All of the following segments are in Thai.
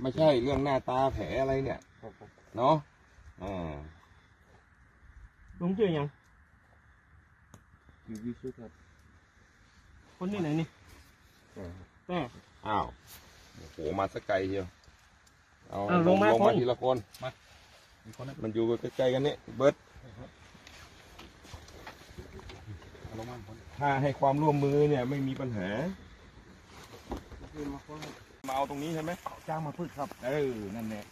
ไม่ใช่เรื่องหน้าตาแผลอะไรเนี่ย เนาะอ่าลุงชื่อยังอยู่วิสุทธิ์ครับคนที่ไหนนี่แต่อ้าวโอ้โหมาสักไกลเชียวเอาอ้าวลลงงมาลงมาคนทีละคนมีคนนั้นมันอยู่ใกล้ๆกันนี่เบิร์ตเอาลงมาคนถ้าให้ความร่วมมือเนี่ยไม่มีปัญหา มาเอาตรงนี้ใช่ไหมจ้างมาพึ่งครับ เออ นั่นแหละ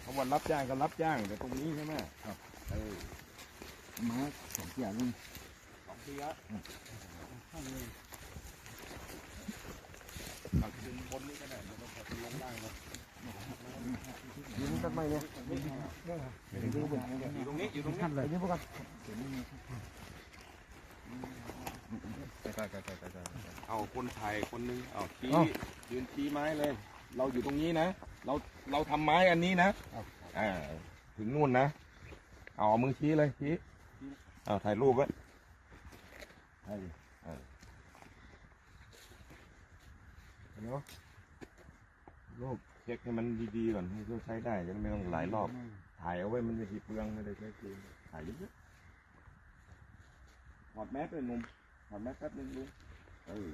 เพราะวันรับจ้างก็รับจ้างแต่ตรงนี้ใช่ไหมครับ เออ มาสองอย่างนี่สองทีละตักขึ้นบนนี้ก็ได้แล้วก็ลงล่างครับยืนต้นไม้เนี่ยอยู่ตรงนี้อยู่ตรงนี้ท่านเลยยืนพวกกัน เอาคนไทยคนนึงเอาชี้ยืนชี้ไม้เลย เราอยู่ตรงนี้นะ เราเราทำไม้อันนี้นะอ่าถึงนู่นนะ เอามือชี้เลยชี้เอาถ่ายรูปไว้ถ่ายดิเออเนาะรูปเช็คให้มันดีๆก่อนให้เราใช้ได้จะได้ไม่ต้องหลายรอบ ถ่ายเอาไว้มันจะหีเปลืองไม่ได้ใช้คืนถ่ายเยอะๆถอดแมสเลยหนุ่มถอดแมสแป๊บนึงดู เออ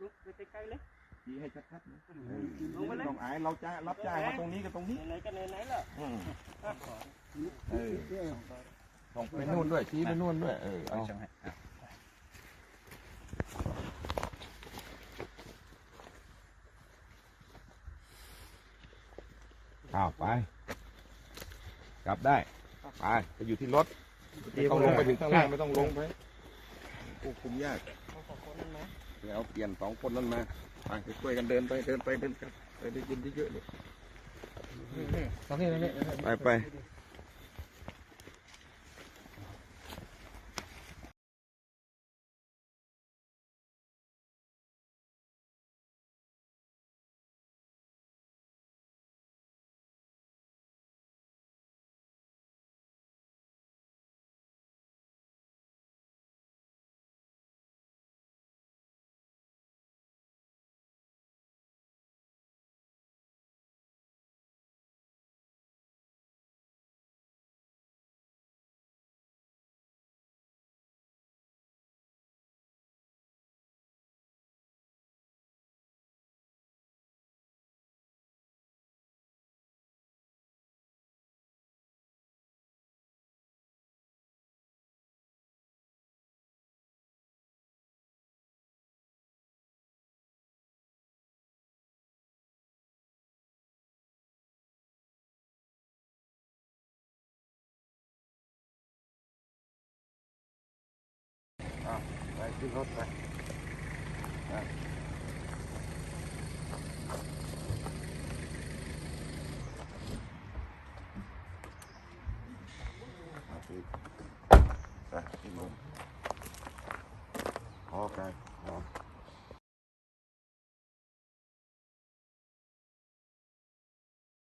ลุกไปใกล้ๆเลยชี้ให้ชัดๆนะเออลงไปเลยต้องอายเราจ้างรับจ้างมาตรงนี้กับตรงนี้ไหนๆก็ไหนๆแล้วอืมเออส่งไปนู่นด้วยชี้ไปนู่นด้วยเออเอาอ้าวไป กลับได้ไปไปอยู่ที่รถไม่ต้องลงไปถึงข้างล่างไม่ต้องลงไป ควบคุมยากเอาสองคนนั้นนะเดี๋ยวเอาเปลี่ยนสองคนนั้นมาไปไปช่วยกันเดินไปเดินไปเดินกันไปได้ยินที่เยอะเลยตรงนี้นี่ไปไป ไปขึ้นรถไปไปเ